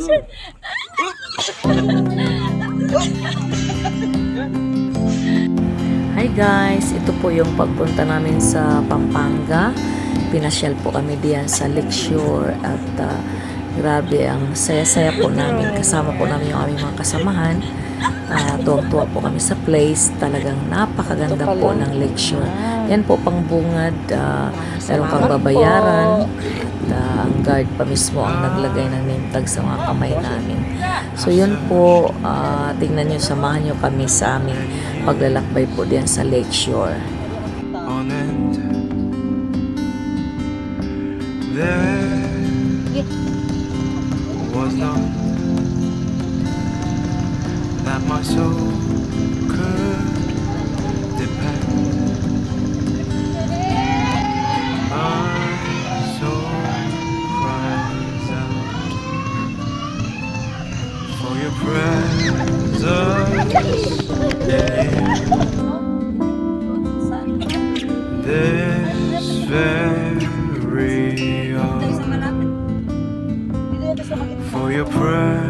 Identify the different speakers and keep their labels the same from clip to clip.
Speaker 1: Hi guys, ito po yung pagpunta namin sa Pampanga. Pinasyal po kami diyan sa Lakeshore at ah, grabe ang saya-saya po namin. Kasama po namin yung aming mga kasamahan. Uh, tuwang-tuwa po kami sa place. Talagang napakaganda po ng Lakeshore. Yan po pang bungad. Uh, meron kang babayaran. At ah, ang guard pa mismo ang naglagay ng name tag sa mga kamay namin. So yun po, ah, tingnan nyo, samahan nyo kami sa aming paglalakbay po diyan sa Lakeshore.
Speaker 2: on end. There was not my soul could depend. My soul cries out for your presence. Yeah. This very hour for your presence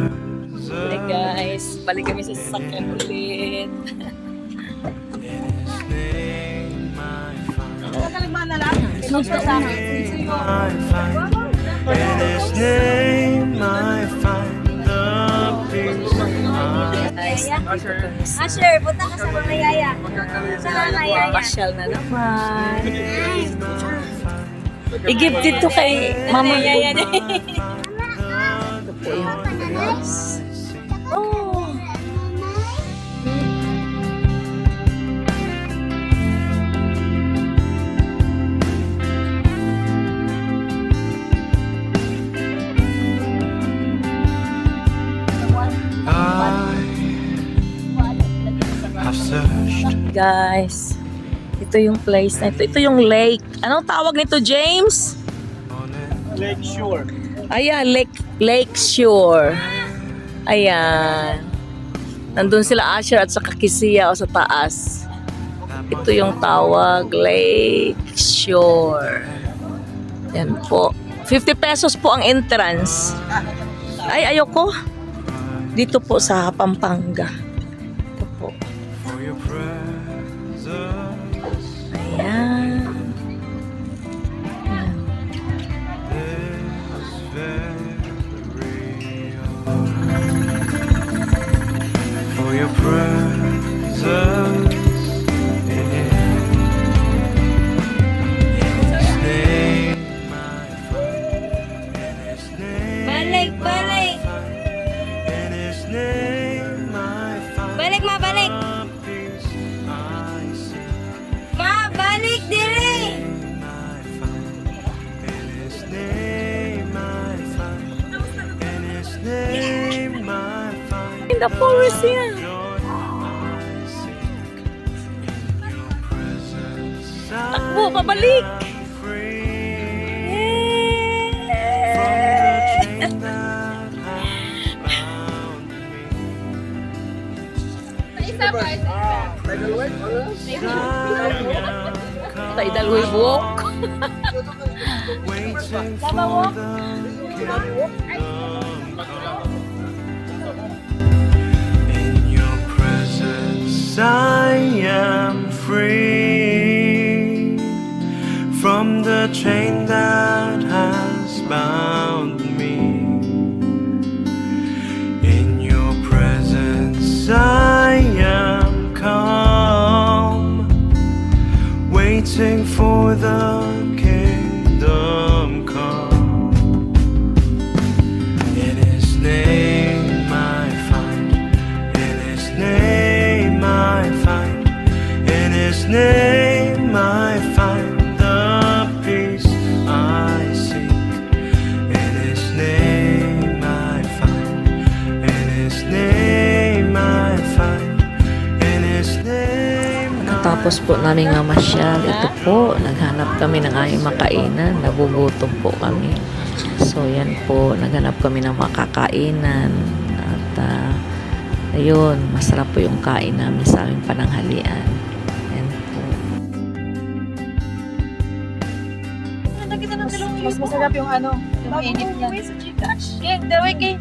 Speaker 1: balik kami sa sasakyan ulit.
Speaker 2: in His name I find, I find in His name I find the peace
Speaker 1: nandito kami sa
Speaker 3: Asher, punta ka sa mga yaya. Sa mga yaya.
Speaker 1: pasyal na naman. I-give dito kay Mama Yaya. Ito po yung Guys, ito yung place na ito. Ito yung lake. Anong tawag nito, James?
Speaker 4: Lake Shore.
Speaker 1: Ayan, Lake, Lake Shore. Ayan. Nandun sila Asher at saka Kisiya o sa taas. Ito yung tawag, Lake Shore. Yan po. 50 pesos po ang entrance. Ay, ayoko. Dito po sa Pampanga.
Speaker 2: Your presence
Speaker 3: Balik, balik. Balik, ma, balik.
Speaker 2: the.
Speaker 3: Ma, balik, dili.
Speaker 2: I find in His name I
Speaker 1: takbo pabalik. Tidal wave walk.
Speaker 2: Lava walk. In your presence, I chains name I
Speaker 1: Tapos po namin nga masyal, ito po, naghanap kami ng aming makainan, nagugutom po kami. So yan po, naghanap kami ng makakainan at ah, ayun, masarap po yung kain namin sa aming pananghalian. Yan po.
Speaker 3: Mas masarap yung ano, yung Mainit yan. Kaya, daway kay.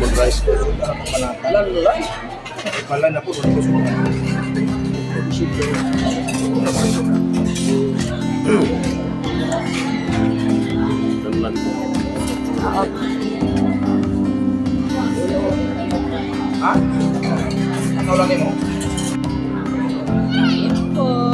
Speaker 4: advice ko, panatalan mo lang. Pala na po, tapos mo na. Dalan po. Ha? Ano lang mo? Ito.